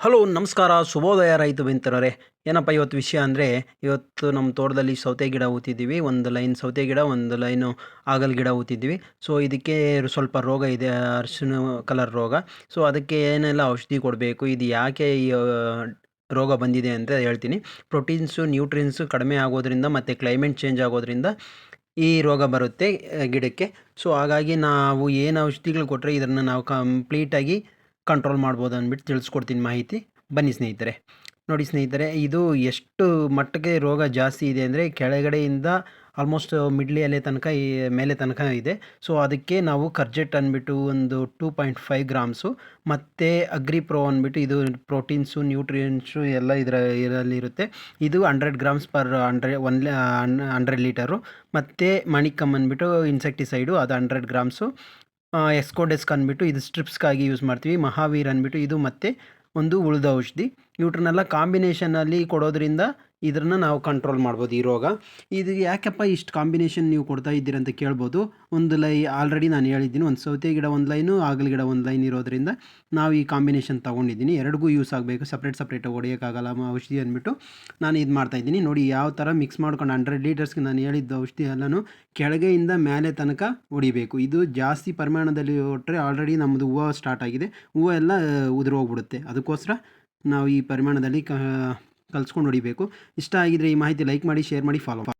Hello, ನಮಸ್ಕಾರ ಶುಭೋದಯ ರೈತ ಮಿತ್ರರೇ. ಏನಪ್ಪ ಇವತ್ತು ವಿಷಯ ಅಂದರೆ, ಇವತ್ತು ನಮ್ಮ ತೋಟದಲ್ಲಿ ಸೌತೆ ಗಿಡ ಊತಿದ್ದೀವಿ ಒಂದು ಲೈನ್ ಸೌತೆ ಗಿಡ, ಒಂದು ಲೈನು ಆಗಲ್ ಗಿಡ ಊತಿದ್ದೀವಿ ಸೊ ಇದಕ್ಕೆ ಸ್ವಲ್ಪ ರೋಗ ಇದೆ, ಅರಿಶಿನ ಕಲರ್ ರೋಗ. ಸೊ ಅದಕ್ಕೆ ಏನೆಲ್ಲ ಔಷಧಿ ಕೊಡಬೇಕು, ಇದು ಯಾಕೆ ಈ ರೋಗ ಬಂದಿದೆ ಅಂತ ಹೇಳ್ತೀನಿ. ಪ್ರೋಟೀನ್ಸು ನ್ಯೂಟ್ರಿಯನ್ಸು ಕಡಿಮೆ ಆಗೋದ್ರಿಂದ ಮತ್ತು ಕ್ಲೈಮೇಟ್ ಚೇಂಜ್ ಆಗೋದ್ರಿಂದ ಈ ರೋಗ ಬರುತ್ತೆ ಗಿಡಕ್ಕೆ. ಸೊ ಹಾಗಾಗಿ ನಾವು ಏನು ಔಷಧಿಗಳು ಕೊಟ್ಟರೆ ಇದನ್ನು ನಾವು ಕಂಪ್ಲೀಟಾಗಿ ಕಂಟ್ರೋಲ್ ಮಾಡ್ಬೋದು ಅಂದ್ಬಿಟ್ಟು ತಿಳಿಸ್ಕೊಡ್ತೀನಿ ಮಾಹಿತಿ. ಬನ್ನಿ ಸ್ನೇಹಿತರೆ. ನೋಡಿ ಸ್ನೇಹಿತರೆ, ಇದು ಎಷ್ಟು ಮಟ್ಟಿಗೆ ರೋಗ ಜಾಸ್ತಿ ಇದೆ ಅಂದರೆ ಕೆಳಗಡೆಯಿಂದ ಆಲ್ಮೋಸ್ಟ್ ಮಿಡ್ಲಿ ಎಲೆ ತನಕ ಈ ಮೇಲೆ ತನಕ ಇದೆ. ಸೊ ಅದಕ್ಕೆ ನಾವು ಕರ್ಜೆಟ್ ಅಂದ್ಬಿಟ್ಟು ಒಂದು ಟೂ ಪಾಯಿಂಟ್ ಫೈವ್ ಗ್ರಾಮ್ಸು, ಮತ್ತು ಅಗ್ರಿ ಪ್ರೋ ಅಂದ್ಬಿಟ್ಟು ಇದು ಪ್ರೋಟೀನ್ಸು ನ್ಯೂಟ್ರಿಯೆಂಟ್ಸು ಎಲ್ಲ ಇದರ ಇದರಲ್ಲಿ ಇರುತ್ತೆ. ಇದು hundred grams per hundred one hundred litre. ಮತ್ತು ಮಣಿಕಮ್ ಅಂದ್ಬಿಟ್ಟು ಇನ್ಸೆಕ್ಟಿಸೈಡು ಅದು ಹಂಡ್ರೆಡ್ ಗ್ರಾಮ್ಸು. ಎಸ್ಕೋಡೆಸ್ಕ್ ಅಂದ್ಬಿಟ್ಟು ಇದು ಸ್ಟ್ರಿಪ್ಸ್ಗಾಗಿ ಯೂಸ್ ಮಾಡ್ತೀವಿ, ಮಹಾವೀರ್ ಅಂದ್ಬಿಟ್ಟು ಇದು ಮತ್ತೆ ಒಂದು ಉಳಿದ ಔಷಧಿ. ಇವ್ರನ್ನೆಲ್ಲ ಕಾಂಬಿನೇಷನಲ್ಲಿ ಕೊಡೋದ್ರಿಂದ ಇದನ್ನು ನಾವು ಕಂಟ್ರೋಲ್ ಮಾಡ್ಬೋದು ಈ ರೋಗ. ಇದು ಯಾಕಪ್ಪ ಇಷ್ಟು ಕಾಂಬಿನೇಷನ್ ನೀವು ಕೊಡ್ತಾ ಇದ್ದೀರ ಅಂತ ಕೇಳ್ಬೋದು. ಒಂದು ಲೈ ಆಲ್ರೆಡಿ ನಾನು ಹೇಳಿದ್ದೀನಿ, ಒಂದು ಸೌತೆ ಗಿಡ ಒಂದು ಲೈನು, ಆಗಲ ಗಿಡ ಒಂದು ಲೈನ್ ಇರೋದ್ರಿಂದ ನಾವು ಈ ಕಾಂಬಿನೇಷನ್ ತೊಗೊಂಡಿದ್ದೀನಿ. ಎರಡಿಗೂ ಯೂಸ್ ಆಗಬೇಕು ಸಪ್ರೇಟ್ ಸಪ್ರೇಟಾಗಿ ಹೊಡೆಯೋಕ್ಕಾಗಲ್ಲ ಔಷಧಿ ಅಂದ್ಬಿಟ್ಟು ನಾನು ಇದು ಮಾಡ್ತಾಯಿದ್ದೀನಿ ನೋಡಿ ಯಾವ ಥರ ಮಿಕ್ಸ್ ಮಾಡ್ಕೊಂಡು ಹಂಡ್ರೆಡ್ ಲೀಟರ್ಸ್ಗೆ ನಾನು ಹೇಳಿದ್ದ ಔಷಧಿ ಎಲ್ಲನೂ ಕೆಳಗೆಯಿಂದ ಮೇಲೆ ತನಕ ಹೊಡಿಬೇಕು. ಇದು ಜಾಸ್ತಿ ಪರಿಮಾಣದಲ್ಲಿ ಹೊಟ್ಟರೆ ಆಲ್ರೆಡಿ ನಮ್ಮದು ಹೂವು ಸ್ಟಾರ್ಟ್ ಆಗಿದೆ. ಹೂವು ಎಲ್ಲ ಉದುರೋಗ್ಬಿಡುತ್ತೆ ಅದಕ್ಕೋಸ್ಕರ ನಾವು ಈ ಪರಿಮಾಣದಲ್ಲಿ ಕ ಕಲ್ಸ್ಕೊಂಡು ಹೊಡಿಬೇಕು ಇಷ್ಟ ಆಗಿದ್ರೆ ಈ ಮಾಹಿತಿ ಲೈಕ್ ಮಾಡಿ ಶೇರ್ ಮಾಡಿ ಫಾಲೋ